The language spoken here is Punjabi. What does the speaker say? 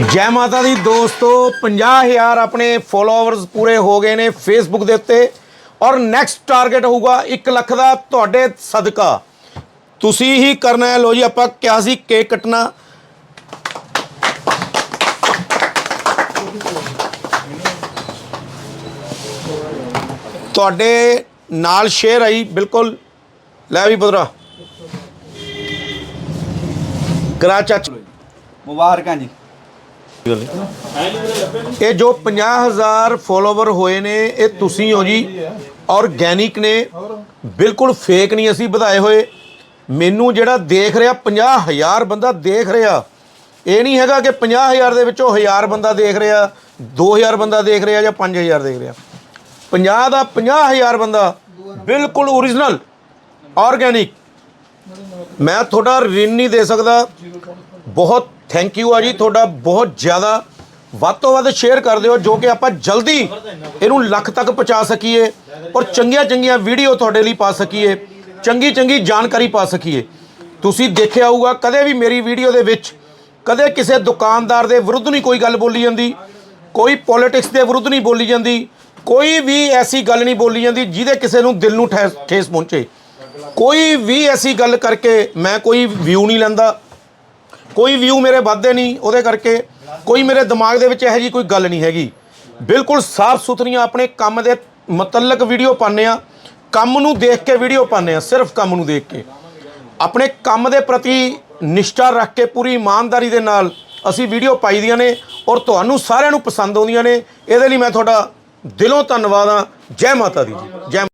ਜੈ ਮਾਤਾ ਦੀ ਦੋਸਤੋ 50000 ਆਪਣੇ ਫੋਲੋਅਰਸ ਪੂਰੇ ਹੋ ਗਏ ਨੇ ਫੇਸਬੁੱਕ ਦੇ ਉੱਤੇ ਔਰ ਨੈਕਸਟ ਟਾਰਗੇਟ ਹੋਊਗਾ 1 ਲੱਖ ਦਾ ਤੁਹਾਡੇ ਸਦਕਾ। ਤੁਸੀਂ ਹੀ ਕਰਨਾ ਹੈ। ਲੋ ਜੀ, ਆਪਾਂ ਕਿਹਾ ਸੀ ਕੇਕ ਕੱਟਣਾ। ਤੁਹਾਡੇ ਨਾਲ ਸ਼ੇਅਰ ਆਈ, ਬਿਲਕੁਲ। ਲੈ ਵੀ ਬਦਰਾ ਕਰਾ ਚਾਚਾ। ਮੁਬਾਰਕਾਂ ਜੀ। ਇਹ ਜੋ 50000 ਫੋਲੋਵਰ ਹੋਏ ਨੇ, ਇਹ ਤੁਸੀਂ ਹੋ ਜੀ। ਆਰਗੈਨਿਕ ਨੇ। ਬਿਲਕੁਲ ਫੇਕ ਨਹੀਂ ਅਸੀਂ ਵਧਾਏ ਹੋਏ। ਮੈਨੂੰ ਜਿਹੜਾ ਦੇਖ ਰਿਹਾ 50000 ਬੰਦਾ ਦੇਖ ਰਿਹਾ, ਇਹ ਨਹੀਂ ਹੈਗਾ ਕਿ 50000 ਦੇ ਵਿੱਚੋਂ 1000 ਬੰਦਾ ਦੇਖ ਰਿਹਾ 2000 ਬੰਦਾ ਦੇਖ ਰਿਹਾ ਜਾਂ 5000 ਦੇਖ ਰਿਹਾ। 50 ਦਾ 50000 ਬੰਦਾ ਬਿਲਕੁਲ ਓਰੀਜਨਲ ਆਰਗੈਨਿਕ ਮੈਂ ਤੁਹਾਡਾ ਰਿਨ ਨਹੀਂ ਦੇ ਸਕਦਾ। ਬਹੁਤ ਥੈਂਕ ਯੂ ਆ ਜੀ, ਤੁਹਾਡਾ ਬਹੁਤ ਜ਼ਿਆਦਾ। ਵੱਧ ਤੋਂ ਵੱਧ ਸ਼ੇਅਰ ਕਰ ਦਿਓ, ਜੋ ਕਿ ਆਪਾਂ ਜਲਦੀ ਇਹਨੂੰ ਲੱਖ ਤੱਕ ਪਹੁੰਚਾ ਸਕੀਏ ਔਰ ਚੰਗੀਆਂ ਚੰਗੀਆਂ ਵੀਡੀਓ ਤੁਹਾਡੇ ਲਈ ਪਾ ਸਕੀਏ ਚੰਗੀ ਚੰਗੀ ਜਾਣਕਾਰੀ ਪਾ ਸਕੀਏ। ਤੁਸੀਂ ਦੇਖਿਆ ਹੋਊਗਾ, ਕਦੇ ਵੀ ਮੇਰੀ ਵੀਡੀਓ ਦੇ ਵਿੱਚ ਕਦੇ ਕਿਸੇ ਦੁਕਾਨਦਾਰ ਦੇ ਵਿਰੁੱਧ ਨਹੀਂ ਕੋਈ ਗੱਲ ਬੋਲੀ ਜਾਂਦੀ, ਕੋਈ ਪੋਲਿਟਿਕਸ ਦੇ ਵਿਰੁੱਧ ਨਹੀਂ ਬੋਲੀ ਜਾਂਦੀ, ਕੋਈ ਵੀ ਐਸੀ ਗੱਲ ਨਹੀਂ ਬੋਲੀ ਜਾਂਦੀ ਜਿਹਦੇ ਕਿਸੇ ਨੂੰ ਦਿਲ ਨੂੰ ਠੇਸ ਠੇਸ ਪਹੁੰਚੇ। ਕੋਈ ਵੀ ਐਸੀ ਗੱਲ ਕਰਕੇ ਮੈਂ ਕੋਈ ਵਿਊ ਨਹੀਂ ਲੈਂਦਾ। ਕੋਈ ਵਿਊ ਮੇਰੇ ਵੱਧਦੇ ਨਹੀਂ ਉਹਦੇ ਕਰਕੇ ਕੋਈ ਮੇਰੇ ਦਿਮਾਗ ਦੇ ਵਿੱਚ ਇਹੋ ਜੀ ਕੋਈ ਗੱਲ ਨਹੀਂ ਹੈਗੀ। ਬਿਲਕੁਲ ਸਾਫ਼ ਸੁਥਰੀਆਂ ਆਪਣੇ ਕੰਮ ਦੇ ਮੁਤਲਕ ਵੀਡੀਓ ਪਾਉਂਦੇ ਆ ਕੰਮ ਨੂੰ ਦੇਖ ਕੇ ਵੀਡੀਓ ਪਾਉਂਦੇ ਆ ਸਿਰਫ ਕੰਮ ਨੂੰ ਦੇਖ ਕੇ। ਆਪਣੇ ਕੰਮ ਦੇ ਪ੍ਰਤੀ ਨਿਸ਼ਠਾ ਰੱਖ ਕੇ, ਪੂਰੀ ਇਮਾਨਦਾਰੀ ਦੇ ਨਾਲ ਅਸੀਂ ਵੀਡੀਓ ਪਾਈ ਦੀਆਂ ਨੇ ਔਰ ਤੁਹਾਨੂੰ ਸਾਰਿਆਂ ਨੂੰ ਪਸੰਦ ਆਉਂਦੀਆਂ ਨੇ। ਇਹਦੇ ਲਈ ਮੈਂ ਤੁਹਾਡਾ ਦਿਲੋਂ ਧੰਨਵਾਦ ਆ ਜੈ ਮਾਤਾ ਦੀ ਜੀ। ਜੈ